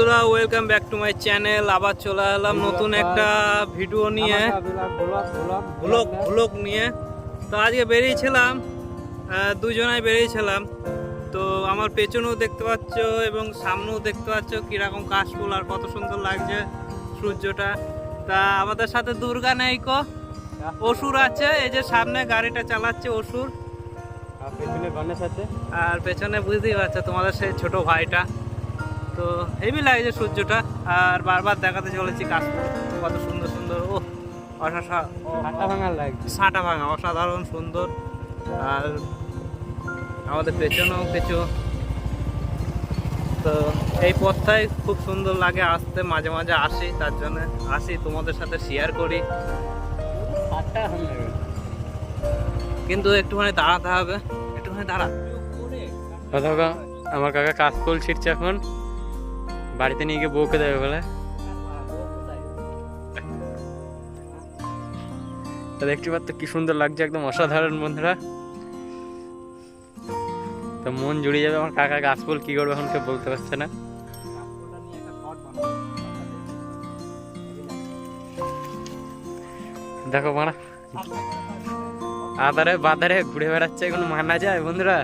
বন্ধুরা welcome back to my channel আবার চলে এলাম নতুন একটা ভিডিও নিয়ে। ব্লগ ব্লগ নিয়ে। তো আজকে বেরিয়েছিলাম আহ, দুজনাই বেরিয়েছিলাম। তো আমার পেছনেও দেখতে পাচ্ছ এবং সামনেও দেখতে পাচ্ছ কীরকম কাশফুল আর কত সুন্দর লাগছে সূর্যটা। তা আমাদের সাথে দুর্গা নেই কো। অসুর আছে এই যে সামনে গাড়িটা চালাচ্ছে অসুর। গণেশ আছে। আর পেছনে বুঝতেই পারছ তোমাদের সেই ছোট ভাইটা। তো হেভি যে সূর্যটা আর বারবার দেখাতে চলেছি কাশফুল কত সুন্দর সুন্দর ও হাতা ভাঙা লাগছে। সাঁটা ভাঙা অসাধারণ সুন্দর। আর আমাদের পেছনেও কিছু। তো এই পথটাই খুব সুন্দর লাগে আসতে মাঝে মাঝে আসি তার জন্য আসি তোমাদের সাথে শেয়ার করি। কিন্তু একটুখানি দাঁড়াতে হবে একটুখানি দাঁড়া। আমার কাকা কাশফুল ছিটছে এখন। বাড়িতে নিয়ে গিয়ে বউকে দেবে বলে? তা দেখতে পাচ্ছ কি সুন্দর লাগছে একদম অসাধারণ বন্ধুরা। তো মন জুড়ে যাবে আমার কাকা গাছফুল কি করবে এখন কেউ বলতে পারছে না। দেখো মারা, আদারে বাদারে ঘুরে বেড়াচ্ছে, এখন মানা যায় বন্ধুরা।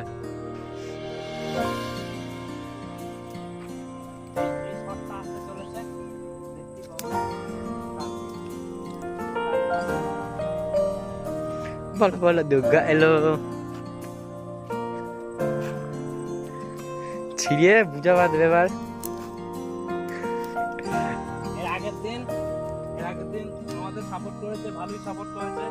বলো বলো দুর্গা এলো ছিড়িয়ে বুঝা বাদ এবার এর আগের দিন, এর আগের দিন আমাদের সাপোর্ট করেছে, ভালোই সাপোর্ট করেছে।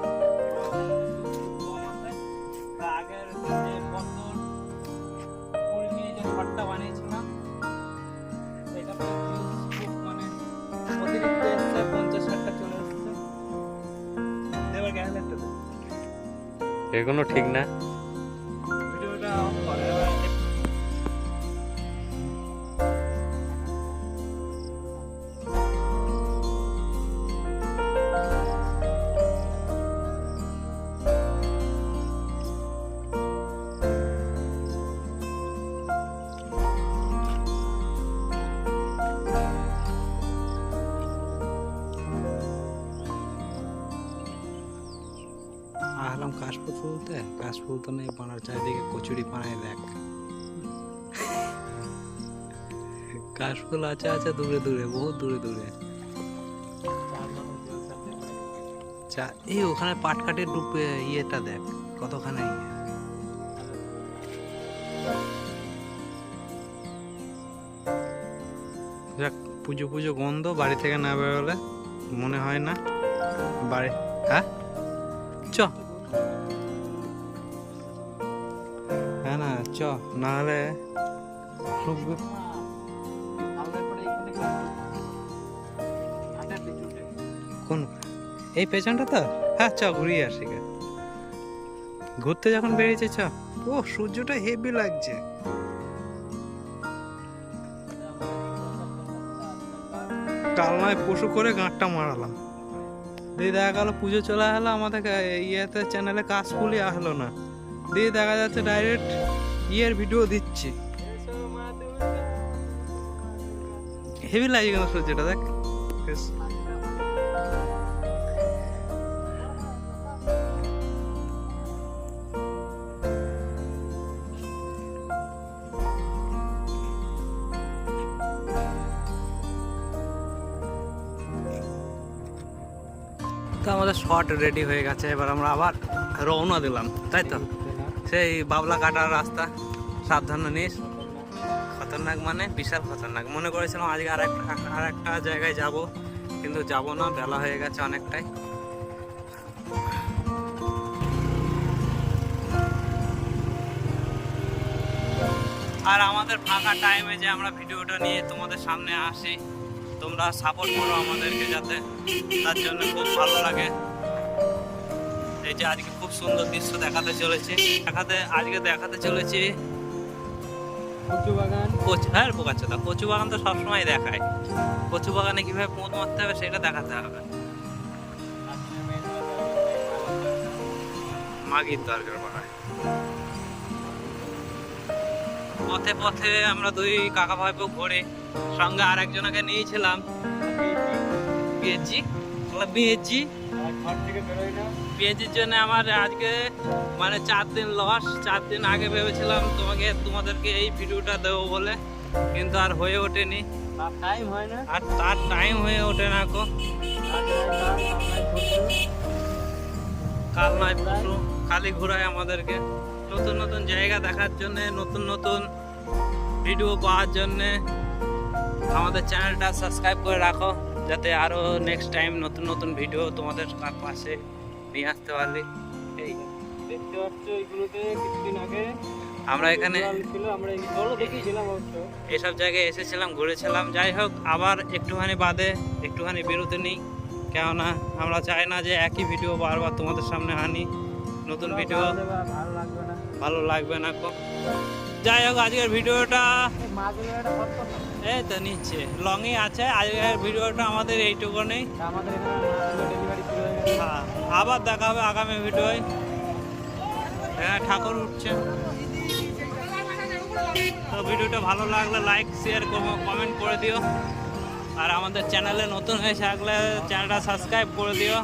এগুলো ঠিক না। আসলাম কাশফুল তুলতে কাশফুল তো নেই পানার চারিদিকে কচুরি পানায় দেখ। কাশফুল আছে আছে দূরে দূরে বহু দূরে দূরে। চা এই ওখানে পাটকাটের ডুবে ইয়েটা দেখ, কতখানে ইয়ে। যাক, পুজো পুজো গন্ধ, বাড়ি থেকে না বেরোলে মনে হয় না। বাড়ি হ্যাঁ? চ। হ্যাঁ না হলে কোন? এই পেছনটা তো? হ্যাঁ চ, ঘুরিয়ে আসি গে। ঘুরতে যখন বেরিয়েছে, চ। ও, সূর্যটা হেভি লাগছে। কাল নয় পশু করে গাঁটটা মারালাম। দিয়ে দেখা গেল, পুজো চলে এলো আমাদের ইয়েতে চ্যানেলে কাজ ফুলই আসলো না। দিয়ে দেখা যাচ্ছে ডাইরেক্ট ইয়ের ভিডিও দিচ্ছি। হেভি লাগে কেন সূর্যটা, দেখ। তো আমাদের শর্ট রেডি হয়ে গেছে, এবার আমরা আবার রওনা দিলাম, তাই তো? সেই বাবলা কাটার রাস্তা। সাবধানে নিস। খতরনাক মানে বিশাল খতরনাক। মনে করেছিলাম আজকে আর একটা আর একটা জায়গায় যাব, কিন্তু যাব না, বেলা হয়ে গেছে অনেকটাই। আর আমাদের ফাঁকা টাইমে যে আমরা ভিডিওটা নিয়ে তোমাদের সামনে আসি, তোমরা সাপোর্ট করো আমাদেরকে যাতে। তার জন্য খুব ভালো লাগে। এই যে আজকে সুন্দর দৃশ্য দেখাতে চলেছি। দেখাতে আজকে দেখাতে চলেছি কচু বাগান। হ্যাঁ বোকাচ্ছা কচু বাগান তো সবসময় দেখায়। কচু বাগানে কীভাবে পোঁত মারতে হবে সেটা দেখাতে হবে। মাগির দরকার বাগান ও পথে পথে আমরা দুই কাকা ভাইপো ঘুরে। সঙ্গে আর একজনকে নিয়েছিলাম পিএইচজি পিএইচজি পিএইচজির জন্য আমার আজকে মানে চার দিন লস চার দিন আগে ভেবেছিলাম তোমাকে তোমাদেরকে এই ভিডিওটা দেবো বলে কিন্তু আর হয়ে ওঠেনি। টাইম হয় না। আর তার টাইম হয়ে ওঠে না কো কাল নয় পরশু খালি ঘোরায় আমাদেরকে। নতুন নতুন জায়গা দেখার জন্য নতুন নতুন ভিডিও পাওয়ার জন্য আমাদের চ্যানেলটা সাবস্ক্রাইব করে রাখো। যাতে আরও নেক্সট টাইম নতুন নতুন ভিডিও তোমাদের পাশে নিয়ে আসতে পারি এই দেখতে পাচ্ছ এইগুলোতে কিছুদিন আগে আমরা এখানে জল ছিল আমরা এই জলও দেখিয়েছিলাম অবশ্য। এসব জায়গায় এসেছিলাম ঘুরেছিলাম। যাই হোক আবার একটুখানি বাদে একটুখানি বেরোতে নেই। কেননা আমরা চাই না যে একই ভিডিও বারবার তোমাদের সামনে আনি। নতুন ভিডিও ভালো লাগবে না। ভালো লাগবে না কো যাই হোক আজকের ভিডিওটা মাছগুলো একটা কত এই তো নিচ্ছে। লংই আছে, আজকের ভিডিওটা আমাদের হয়ে গেছে হ্যাঁ আবার দেখা হবে আগামী ভিডিওয়। হ্যাঁ ঠাকুর উঠছে। তো ভিডিওটা ভালো লাগলে লাইক শেয়ার কমেন্ট করে দিও। আর আমাদের চ্যানেলে নতুন হয়ে থাকলে চ্যানেলটা সাবস্ক্রাইব করে দিও।